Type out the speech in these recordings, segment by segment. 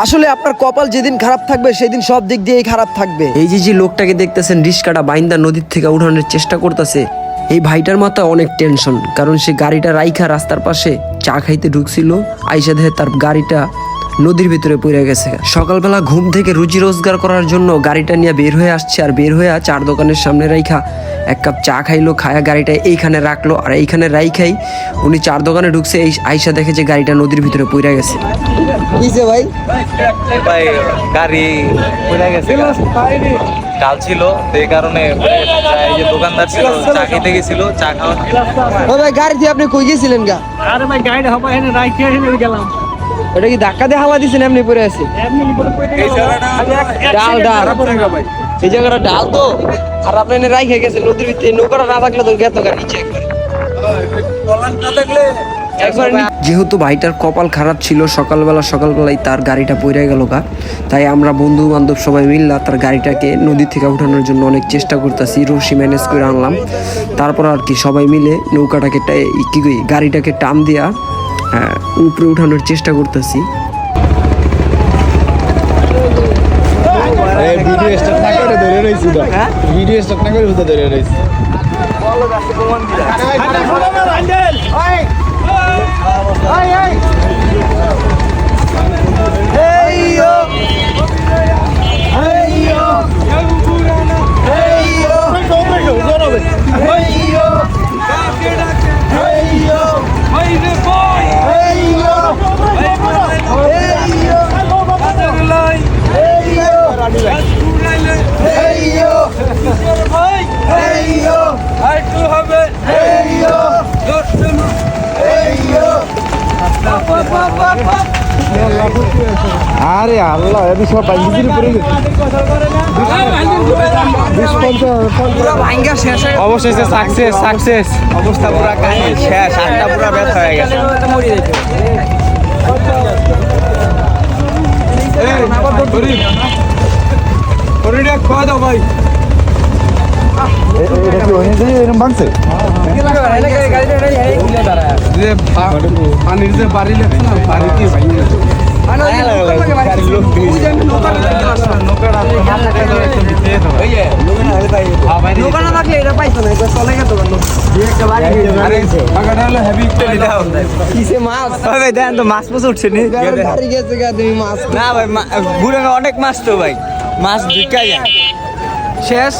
আসলে আপনার কপাল যেদিন খারাপ থাকবে, সেদিন সব দিক দিয়েই খারাপ থাকবে। এই যে যে লোকটাকে দেখতেছেন, রিস্কাটা বাইন্দা নদীর থেকে উঠানোর চেষ্টা করতেছে, এই ভাইটার মাথায় অনেক টেনশন, কারণ সে গাড়িটা রাইখা রাস্তার পাশে চা খাইতে ঢুকছিল, আইসা দেহে তার গাড়িটা নদীর ভিতরে পড়ে গেছে। সকালবেলা ঘুম থেকে রুজি রোজগার করার জন্য গাড়িটা নিয়ে বের হয়ে আসছে আর বের হয়ে চার দোকানের সামনে রাইখা এক কাপ চা খাইলো খায়া গাড়িটা এইখানে রাখল আর এইখানে রাইখাই উনি চার দোকানে ঢুকছে এই আইসা দেখে যে গাড়িটা নদীর ভিতরে পড়ে গেছে। ভাই? ভাই গাড়ি পড়ে গেছে ডাল ছিল এই কারণে এই যে দোকানদার ছিল চা খেতে গেছিল চা খাওয়া ভাই গাড়ি দিয়ে আপনি কই গেছিলেন গা? আরে ভাই গাইড হবে এনে রাইখে এনে গেলাম। ওটা কি ধাক্কা দিয়ে হালা দিছেন এমনি পরে আছে? ডাল ডাল। এই জায়গাটা ডাল তো। আর আপনি এনে রাইখে গেছেন নদীর ভিতরে নৌকাটা না থাকলে তো গেত গাড়ি নিচে একবার একবার যেহেতু ভাইটার কপাল খারাপ ছিল সকালবেলা সকালবেলায় তার গাড়িটা পড়ে গেল গা। তাই আমরা বন্ধু বান্ধব সবাই মিললা তার গাড়িটাকে নদী থেকে উঠানোর জন্য অনেক চেষ্টা করতেছি রশি ম্যানেজ করে আনলাম। তারপর আর কি সবাই মিলে নৌকাটাকে কি গাড়িটাকে টান দিয়া উপরে উঠানোর চেষ্টা করতেছি। ভিডিও স্টার্ট না করে ধরে রয়েছি তো। ভিডিও স্টার্ট না করে ধরে রয়েছি। আরে আল্লাহ এদি সব বাইকের উপরে অবশেষে সাকসেস সাকসেস অবস্থা পুরা কাহিনী শেষ আটটা পুরা ব্যথা হয়ে গেছে। এটা কি ওখানে যাই এরকম ভাঙছে? পানির যে বাড়ি লেখছে না ভাই মাছ মাছ উঠছে নি ভাই অনেক মাছ তো ভাই। মাছ ঢুকা যায় শেষ।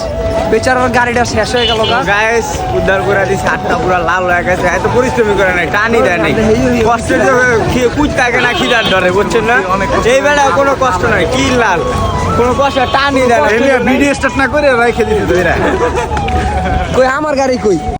বেচারার গাড়িটা শেষ হয়ে গেল গাইস উদ্ধার করে দিছে হাতটা পুরো লাল হয়ে গেছে এত পরিশ্রমী করে নাই টানি দেয় নাই। কষ্টের জন্য খেয়ে কুচ থাকে না খিদার ডরে বুঝছেন না? এই বেলা কোনো কষ্ট নাই কি লাল। কোনো কষ্ট টানি দেয় না ভিডিও স্টার্ট না করে রেখে দিতে কই আমার গাড়ি কই?